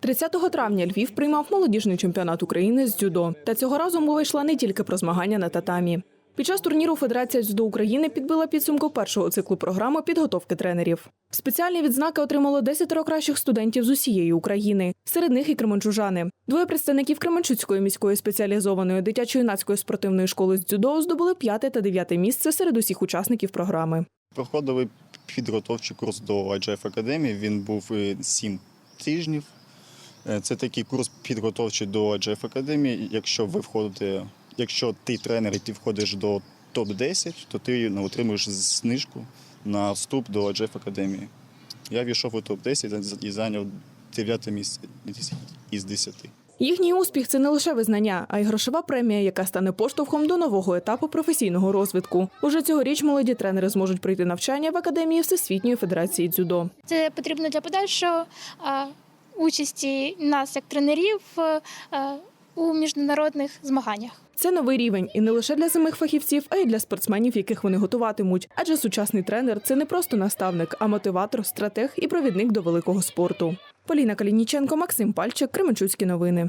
30 травня Львів приймав молодіжний чемпіонат України з дзюдо. Та цього разу мова йшла не тільки про змагання на татамі. Під час турніру Федерація дзюдо України підбила підсумку першого циклу програми підготовки тренерів. Спеціальні відзнаки отримало 10 кращих студентів з усієї України. Серед них і кременчужани. Двоє представників Кременчуцької міської спеціалізованої дитячо-юнацької спортивної школи з дзюдо здобули п'яте та дев'яте місце серед усіх учасників програми. Проходили підготовчий курс до IGF Академії. Він був е, сім тижнів. Е, Це такий курс підготовчий до IGF Академії. Якщо ви входите, якщо ти тренер і ти входиш до топ-10, то ти ну, отримуєш знижку на вступ до IGF Академії. Я війшов у топ-10 і зайняв 9 місце із 10. Їхній успіх це не лише визнання, а й грошова премія, яка стане поштовхом до нового етапу професійного розвитку. Уже цьогоріч молоді тренери зможуть пройти навчання в академії Всесвітньої федерації дзюдо. Це потрібно для подальшого участі нас як тренерів у міжнародних змаганнях. Це новий рівень і не лише для самих фахівців, а й для спортсменів, яких вони готуватимуть. Адже сучасний тренер це не просто наставник, а мотиватор, стратег і провідник до великого спорту. Поліна Калініченко, Максим Пальчик, Кременчуцькі новини.